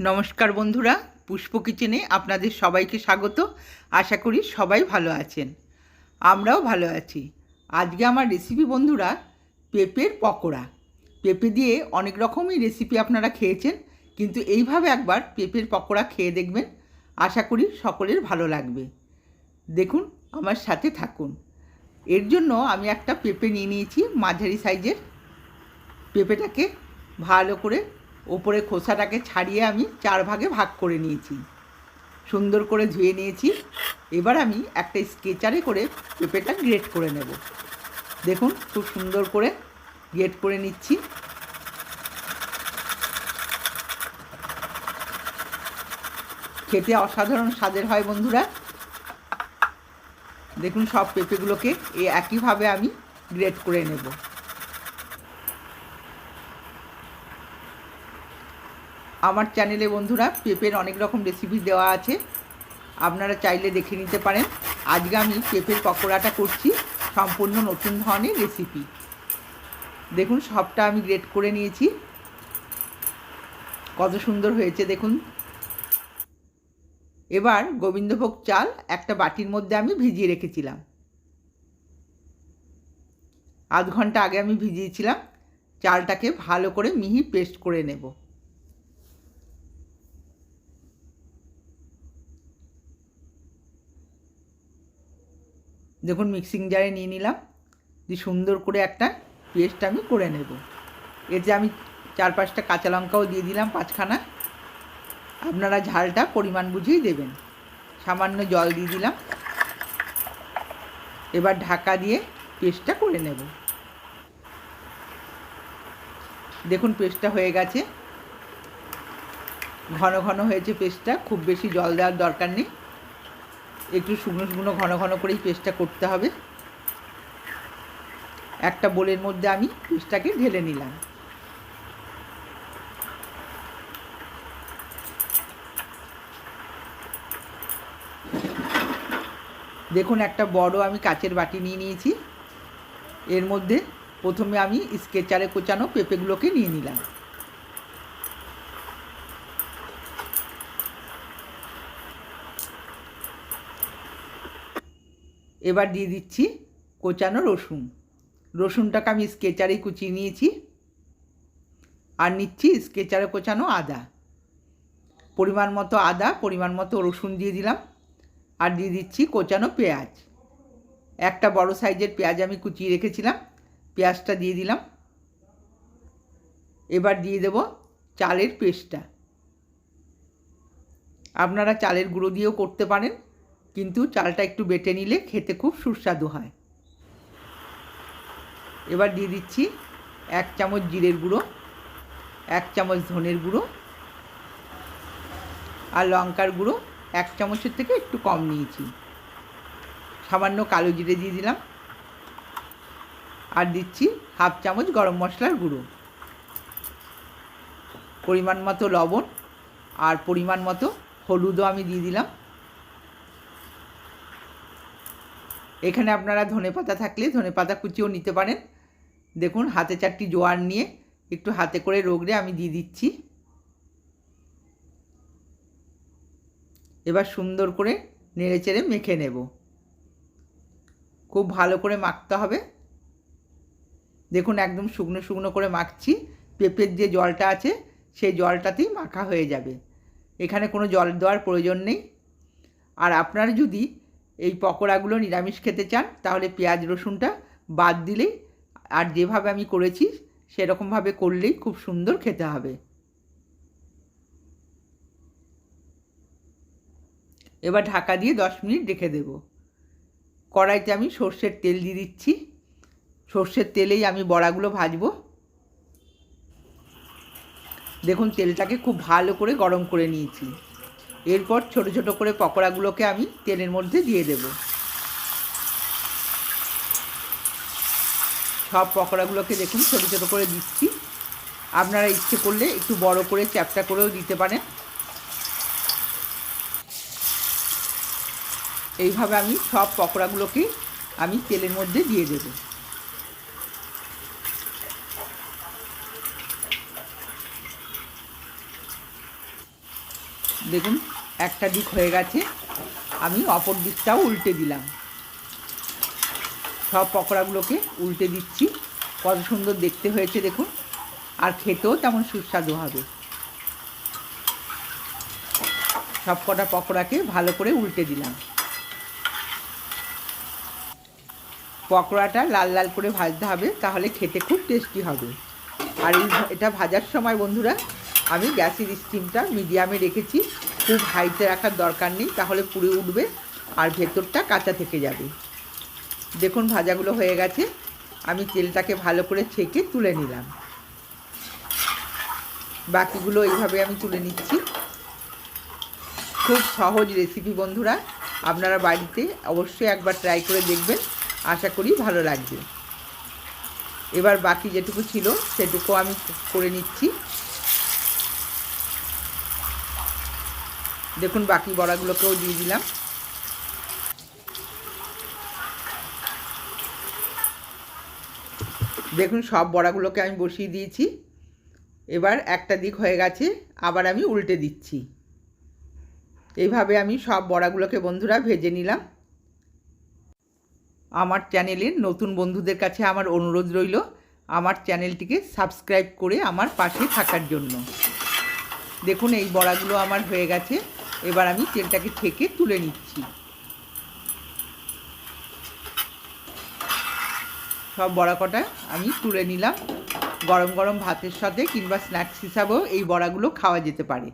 নমস্কার বন্ধুরা, পুষ্প কিচেনে আপনাদের সবাইকে স্বাগত। আশা করি সবাই ভালো আছেন। আমরাও ভালো আছি। আজকে আমার রেসিপি বন্ধুরা, পেঁপের পকোড়া। পেঁপে দিয়ে অনেক রকমই রেসিপি আপনারা খেয়েছেন, কিন্তু এইভাবে একবার পেঁপের পকোড়া খেয়ে দেখবেন। আশা করি সকলের ভালো লাগবে। দেখুন, আমার সাথে থাকুন। এর জন্য আমি একটা পেঁপে নিয়ে নিয়েছি, মাঝারি সাইজের। পেঁপেটাকে ভালো করে ওপরে খোসাটাকে ছাড়িয়ে আমি চার ভাগে ভাগ করে নিয়েছি। সুন্দর করে ধুয়ে নিয়েছি। এবার আমি একটা স্কেচারে করে পেঁপেটা গ্রেট করে নেব। দেখুন, খুব সুন্দর করে গ্রেট করে নিচ্ছি। খেতে অসাধারণ স্বাদের হয় বন্ধুরা। দেখুন, সব পেঁপেগুলোকে এ একইভাবে আমি গ্রেট করে নেব। আমার চ্যানেলে বন্ধুরা পেঁপের অনেক রকম রেসিপি দেওয়া আছে। আপনারা চাইলে দেখে নিতে পারেন। আজকে আমি পেঁপের পকোড়াটা করছি, সম্পূর্ণ নতুন ধরনের রেসিপি দেখুন, সবটা আমি গ্রেট করে নিয়েছি। কত সুন্দর হয়েছে, দেখুন। এবার গোবিন্দভোগ চাল একটা বাটির মধ্যে আমি ভিজিয়ে রেখেছিলাম। আধ ঘণ্টা আগে আমি ভিজিয়েছিলাম। চালটাকে ভালো করে মিহি পেস্ট করে নেব। দেখুন মিক্সিং জারে নিয়ে নিলাম, দিয়ে সুন্দর করে একটা পেস্ট আমি করে নেব। এতে আমি চার পাঁচটা কাঁচা লঙ্কাও দিয়ে দিলাম পাঁচখানা। আপনারা ঝালটা পরিমাণ বুঝেই দেবেন। সামান্য জল দিয়ে দিলাম। এবার ঢাকা দিয়ে পেস্টটা করে নেব। দেখুন পেস্টটা হয়ে গেছে। ঘন ঘন হয়েছে পেস্টটা খুব বেশি জল দেওয়ার দরকার নেই। একটু শুকনো শুকনো ঘন ঘন করেই পেস্টটা করতে হবে। একটা বোলের মধ্যে আমি পেস্টটাকে ঢেলে নিলাম। দেখুন, একটা বড় আমি কাচের বাটি নিয়ে নিয়েছি। এর মধ্যে প্রথমে আমি স্কেচারে কোচানো পেঁপেগুলোকে নিয়ে নিলাম। এবার দিয়ে দিচ্ছি কোচানো রসুন। রসুনটাকে আমি স্কেচারে কুচিয়ে নিয়েছি। আর নিচ্ছি স্কেচারে কোচানো আদা। পরিমাণ মতো আদা, পরিমাণ মতো রসুন দিয়ে দিলাম। আর দিয়ে দিচ্ছি কোচানো পেঁয়াজ। একটা বড় সাইজের পেঁয়াজ আমি কুচিয়ে রেখেছিলাম। পেঁয়াজটা দিয়ে দিলাম। এবার দিয়ে দেব চালের পেস্টটা। আপনারা চালের গুঁড়ো দিয়েও করতে পারেন। কিন্তু চালটা একটু বেটে নিলে খেতে খুব সুস্বাদু হয়। এবার দিয়ে দিচ্ছি এক চামচ জিরের গুঁড়ো, এক চামচ ধনের গুঁড়ো আর লঙ্কার গুঁড়ো। এক চামচের থেকে একটু কম নিয়েছি। সামান্য কালো জিরে দিয়ে দিলাম। আর দিচ্ছি হাফ চামচ গরম মশলার গুঁড়ো। পরিমাণ মতো লবণ আর পরিমাণ মতো হলুদও আমি দিয়ে দিলাম। এখানে আপনারা ধনে পাতা থাকলে ধনে পাতা কুচিও নিতে পারেন। দেখুন, হাতে চারটি জোয়ার নিয়ে একটু হাতে করে রোগড়ে আমি দিয়ে দিচ্ছি। এবার সুন্দর করে নেড়ে চেড়ে মেখে নেব। খুব ভালো করে মাখতে হবে। দেখুন, একদম শুকনো শুকনো করে মাখছি। পেঁপের যে জলটা আছে, সেই জলটাতেই মাখা হয়ে যাবে। এখানে কোনো জল দেওয়ার প্রয়োজন নেই। আর আপনারা যদি এই পকোড়াগুলো নিরামিষ খেতে চান, তাহলে পেঁয়াজ রসুনটা বাদ দিলেই আর যেভাবে আমি করেছি সেরকমভাবে করলেই খুব সুন্দর খেতে হবে। এবার ঢাকা দিয়ে দশ মিনিট রেখে দেব। কড়াইতে আমি সর্ষের তেল দিয়ে দিচ্ছি। সর্ষের তেলেই আমি বড়াগুলো ভাজবো। দেখুন, তেলটাকে খুব ভালো করে গরম করে নিয়েছি। এরপর ছোট ছোট করে পকোড়াগুলোকে আমি তেলের মধ্যে দিয়ে দেব। সব পকোড়াগুলোকে দেখুন ছোট ছোট করে দিচ্ছি। আপনারা ইচ্ছে করলে একটু বড় করে চ্যাপটা করেও দিতে পারেন। এইভাবে আমি সব পকোড়াগুলোকে আমি তেলের মধ্যে দিয়ে দেবো। দেখুন একটা দিক হয়ে গেছে, আমি অপর দিকটাও উল্টে দিলাম। সব পকোড়াগুলোকে উল্টে দিচ্ছি। কত সুন্দর দেখতে হয়েছে দেখুন, আর খেতেও তেমন সুস্বাদু হবে। সব কটা পকোড়াকে ভালো করে উল্টে দিলাম। পকোড়াটা লাল লাল করে ভাজতে হবে, তাহলে খেতে খুব টেস্টি হবে। আর এই এটা ভাজার সময় বন্ধুরা, আমি গ্যাসের স্টিমটা মিডিয়ামে রেখেছি। খুব হাইতে রাখার দরকার নেই, তাহলে পুড়ে উঠবে আর ভেতরটা কাঁচা থেকে যাবে। দেখুন ভাজাগুলো হয়ে গেছে, আমি তেলটাকে ভালো করে ছেঁকে তুলে নিলাম। বাকিগুলো এইভাবে আমি তুলে নিচ্ছি। খুব সহজ রেসিপি বন্ধুরা, আপনারা বাড়িতে অবশ্যই একবার ট্রাই করে দেখবেন, আশা করি ভালো লাগবে। এবার বাকি যেটুকু ছিল, সেটুকু আমি করে নিচ্ছি। দেখুন বাকি বড়াগুলোকেও দিয়ে দিলাম। দেখুন সব বড়াগুলোকে আমি বসিয়ে দিয়েছি। এবার একটা দিক হয়ে গেছে, আবার আমি উল্টে দিচ্ছি। এইভাবে আমি সব বড়াগুলোকে বন্ধুরা ভেজে নিলাম। আমার চ্যানেলের নতুন বন্ধুদের কাছে আমার অনুরোধ রইল, আমার চ্যানেলটিকে সাবস্ক্রাইব করে আমার পাশে থাকার জন্য। দেখুন এই বড়াগুলো আমার হয়ে গেছে। এবার আমি তেলটাকে ঠেকে তুলে নিচ্ছি। সব বড়া কটা আমি তুলে নিলাম। গরম গরম ভাতের সাথে কিংবা স্ন্যাক্স হিসাবেও এই বড়াগুলো খাওয়া যেতে পারে।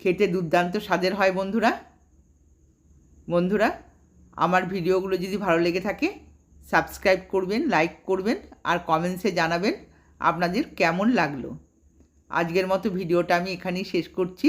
খেতে দুর্দান্ত স্বাদের হয় বন্ধুরা। বন্ধুরা, আমার ভিডিওগুলো যদি ভালো লেগে থাকে, সাবস্ক্রাইব করবেন, লাইক করবেন আর কমেন্টসে জানাবেন আপনাদের কেমন লাগল। আজকের মতো ভিডিওটা আমি এখানেই শেষ করছি।